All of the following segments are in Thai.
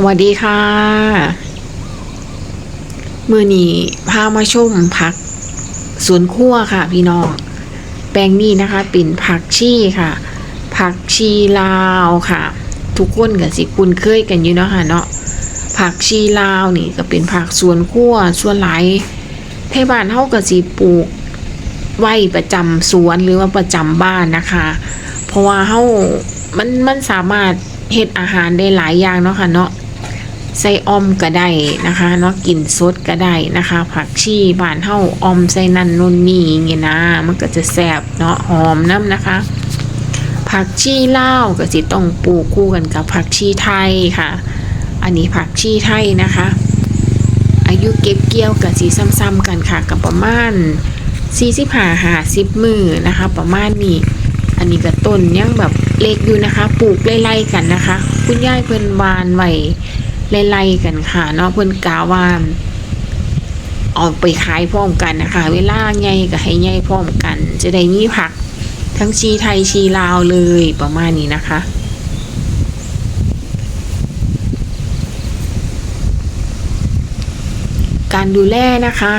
สวัสดีค่ะ มือนี้พามาชมผักสวนครัวค่ะ พี่น้อง แปลงนี้นะคะเป็นผักชีค่ะ ผักชีลาวค่ะ ทุกคนกับสิคุ้นเคยกันอยู่เนาะค่ะเนาะ ผักชีลาวนี่ก็เป็นผักสวนครัวส่วนหลายเทบานเฮาก็สิปลูกไว้ประจำสวนหรือว่าประจำบ้านนะคะ เพราะว่าเฮามันมันสามารถเฮ็ดอาหารได้หลายอย่างเนาะค่ะเนาะ ใส่ออมก็ได้นะคะเนาะกินสดก็ได้นะคะ ผักชีบานเฮาออมใส่นั่นนู่นนี่อย่างเงี้ยนะ มันก็จะแซบเนาะหอมน้ำนะคะ ผักชีลาวก็สิต้องปลูกคู่กันกับผักชีไทยค่ะ อันนี้ผักชีไทยนะคะ อายุเก็บเกี่ยวกับสีซ้ำๆกันค่ะกับประมาณ45 50มือนะคะ ประมาณนี้อันนี้ก็ต้นยังแบบเล็กอยู่นะคะ ปลูกไล่ๆกันนะคะ คุณยายเพิ่นวานไว้ ไล่ๆกันค่ะเนาะเพิ่นกาวานเอาไปขายพร้อมกันนะคะ เวลาใหญ่ก็ให้ใหญ่พร้อมกัน จะได้มีผัก ทั้งชีไทยชีลาวเลยประมาณนี้นะคะการดูแลนะคะ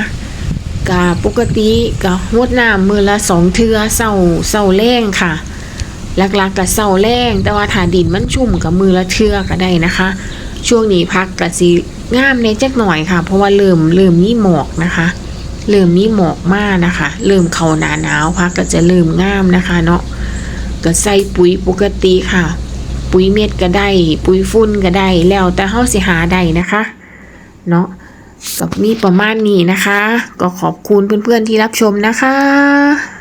กาปกติกะงดน้ำมือละสองเทือเศร้าเศร้าแรงค่ะหลักๆกะเศร้าแรงแต่ว่าถ้าดินมันชุ่มกับมือละเทือก็ได้นะคะ ช่วงนี้พักกะสีงามในจักหน่อยค่ะ เพราะว่าเริ่มเริ่มมีหมอกนะคะ เริ่มมีหมอกมากนะคะ เริ่มเขาหนาหนาวพักก็จะเริ่มงามนะคะ เนาะก็ใส่ปุ๋ยปกติค่ะ ปุ๋ยเม็ดก็ได้ ปุ๋ยฟุ้นก็ได้แล้วแต่เฮาสิหาได้นะคะ เนาะก็มีประมาณนี้นะคะ ก็ขอบคุณเพื่อนๆที่รับชมนะคะ